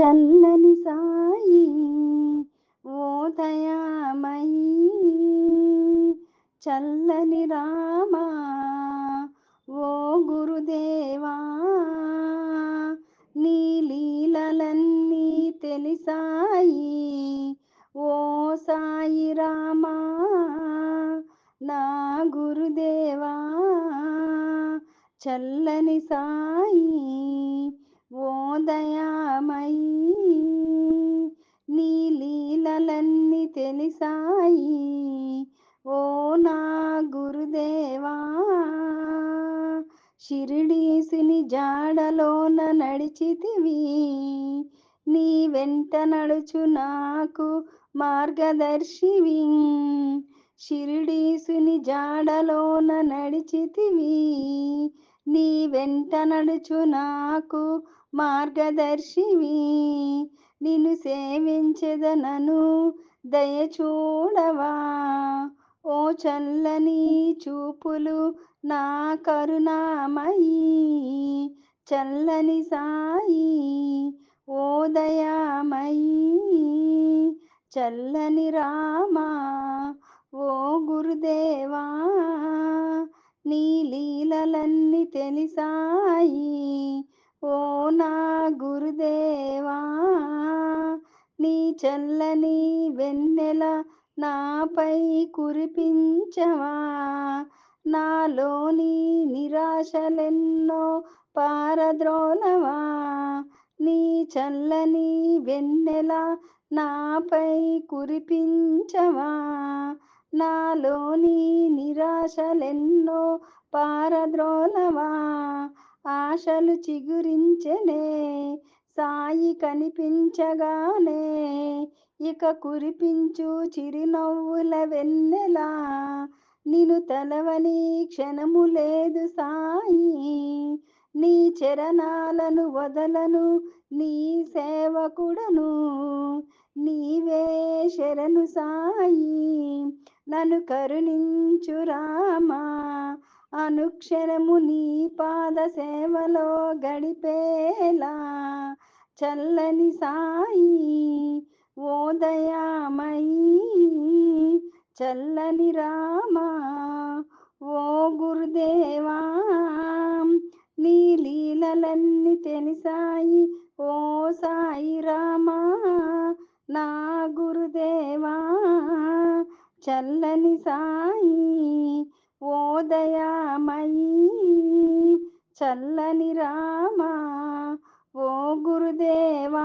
చల్లని సాయి ఓ దయామయీ. చల్లని రామా ఓ గురుదేవా. నీ లీలలన్నీ తెలిసాయి ఓ సాయి రామా నా గురుదేవా. చల్లని సాయి తెలిసాయి ఓ నా గురుదేవా! షిరిడీసిని జాడలోన నడిచితివి. నీ వెంట నడుచు నాకు మార్గదర్శివి. షిరిడీసుని జాడలోన నడిచితివి. నీ వెంట నడుచు నాకు మార్గదర్శివి. నిన్ను సేవించెదనను దయ చూడవా? ఓ చల్లని చూపులు నా కరుణామయీ చల్లని సాయి ఓ దయామయీ చల్లని రామా ఓ గురుదేవా? నీ లీలలన్నీ తెలిసాయి ఓ నా గురుదేవా? చల్లని వెన్నెల నాపై కురిపించవా? నాలోని నిరాశలెన్నో పారద్రోలవా? నీ చల్లని వెన్నెల నాపై కురిపించవా? నాలోని నిరాశలెన్నో పారద్రోలవా? ఆశలు చిగురించనే సాయి కనిపించగానే ఇక కురిపించు చిరునవ్వుల వెన్నెలా. నిను తలవని క్షణము లేదు సాయి. నీ చరణాలను వదలను నీ సేవకుడను. నీవే శరణు సాయి. నన్ను కరుణించు రామా. అనుక్షరము నీ పాద సేవలో గడిపేలా. చల్లని సాయి ఓ దయామయీ చల్లని రామా ఓ గురుదేవా నీ లీలలన్నీ తెలిసాయి ఓ సాయి రామా నా గురుదేవా చల్లని సాయి ఓ దయామయీ చల్లని రామా ఓ గురుదేవా.